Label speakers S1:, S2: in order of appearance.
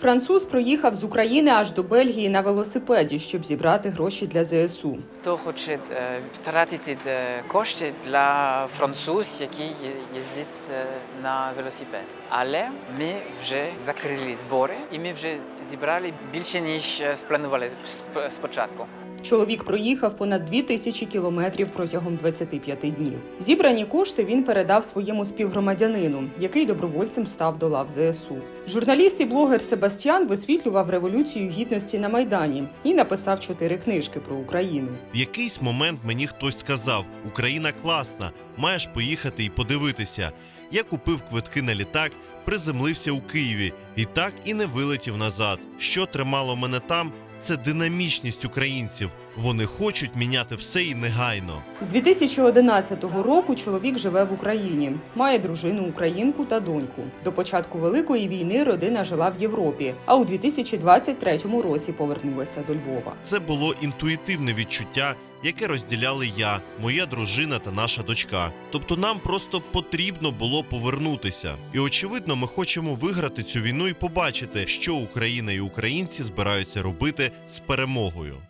S1: Француз проїхав з України аж до Бельгії на велосипеді, щоб зібрати гроші для ЗСУ.
S2: Хто хоче е, втратити е, кошти для француз, який їздить е, на велосипед. Але ми вже закрили збори і ми вже зібрали більше, ніж спланували сп- спочатку.
S1: Чоловік проїхав понад 2 тисячі кілометрів протягом 25 днів. Зібрані кошти він передав своєму співгромадянину, який добровольцем став до лав ЗСУ. Журналіст і блогер Себастьян висвітлював революцію гідності на майдані і написав чотири книжки про Україну.
S3: В якийсь момент мені хтось сказав: Україна класна, маєш поїхати і подивитися. Я купив квитки на літак, приземлився у Києві і так і не вилетів назад. Що тримало мене там? Це динамічність українців. Вони хочуть міняти все і негайно.
S1: З 2011 року чоловік живе в Україні, має дружину українку та доньку. До початку великої війни родина жила в Європі, а у 2023 році повернулася до Львова.
S3: Це було інтуїтивне відчуття, яке розділяли я, моя дружина та наша дочка. Тобто нам просто потрібно було повернутися. І очевидно, ми хочемо виграти цю війну і побачити, що Україна і українці збираються робити з перемогою.